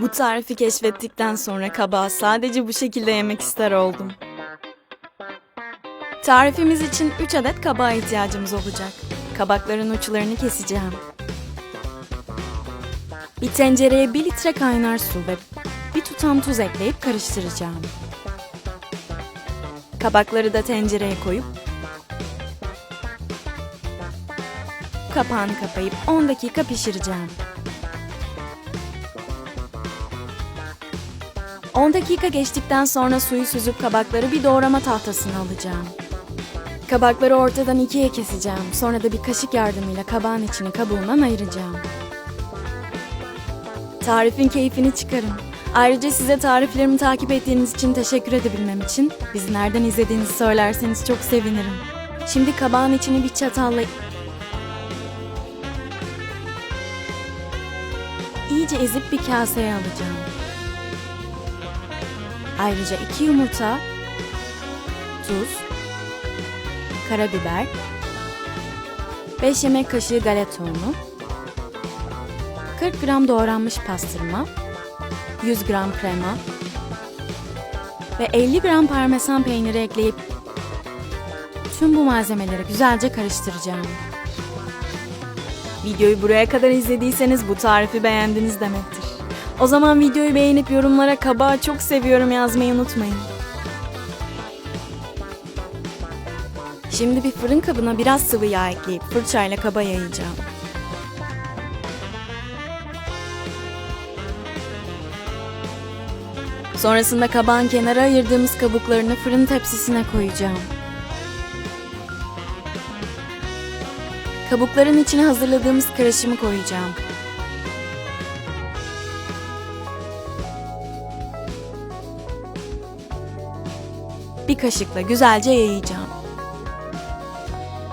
Bu tarifi keşfettikten sonra kabağı sadece bu şekilde yemek ister oldum. Tarifimiz için 3 adet kabağa ihtiyacımız olacak. Kabakların uçlarını keseceğim. Bir tencereye 1 litre kaynar su ve bir tutam tuz ekleyip karıştıracağım. Kabakları da tencereye koyup kapağını kapayıp 10 dakika pişireceğim. 10 dakika geçtikten sonra suyu süzüp kabakları bir doğrama tahtasına alacağım. Kabakları ortadan ikiye keseceğim. Sonra da bir kaşık yardımıyla kabağın içini kabuğundan ayıracağım. Tarifin keyfini çıkarın. Ayrıca size tariflerimi takip ettiğiniz için teşekkür edebilmem için bizi nereden izlediğinizi söylerseniz çok sevinirim. Şimdi kabağın içini bir çatalla iyice ezip bir kaseye alacağım. Ayrıca iki yumurta, tuz, karabiber, 5 yemek kaşığı galeta unu, 40 gram doğranmış pastırma, 100 gram krema ve 50 gram parmesan peyniri ekleyip tüm bu malzemeleri güzelce karıştıracağım. Videoyu buraya kadar izlediyseniz bu tarifi beğendiniz demektir. O zaman videoyu beğenip yorumlara kabağı çok seviyorum yazmayı unutmayın. Şimdi bir fırın kabına biraz sıvı yağ ekleyip fırçayla kaba yayacağım. Sonrasında kabağın kenara ayırdığımız kabuklarını fırın tepsisine koyacağım. Kabukların içine hazırladığımız karışımı koyacağım. Bir kaşıkla güzelce yayacağım.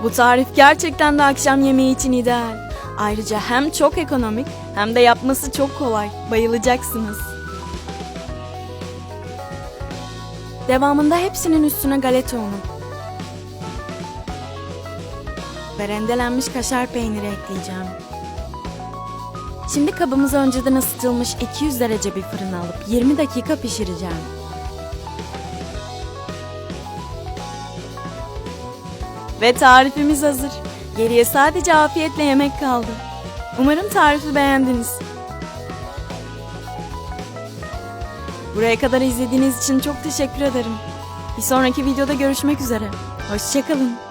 Bu tarif gerçekten de akşam yemeği için ideal. Ayrıca hem çok ekonomik hem de yapması çok kolay. Bayılacaksınız. Devamında hepsinin üstüne galeta unu ve rendelenmiş kaşar peyniri ekleyeceğim. Şimdi kabımıza önceden ısıtılmış 200 derece bir fırına alıp 20 dakika pişireceğim. Ve tarifimiz hazır. Geriye sadece afiyetle yemek kaldı. Umarım tarifi beğendiniz. Buraya kadar izlediğiniz için çok teşekkür ederim. Bir sonraki videoda görüşmek üzere. Hoşçakalın.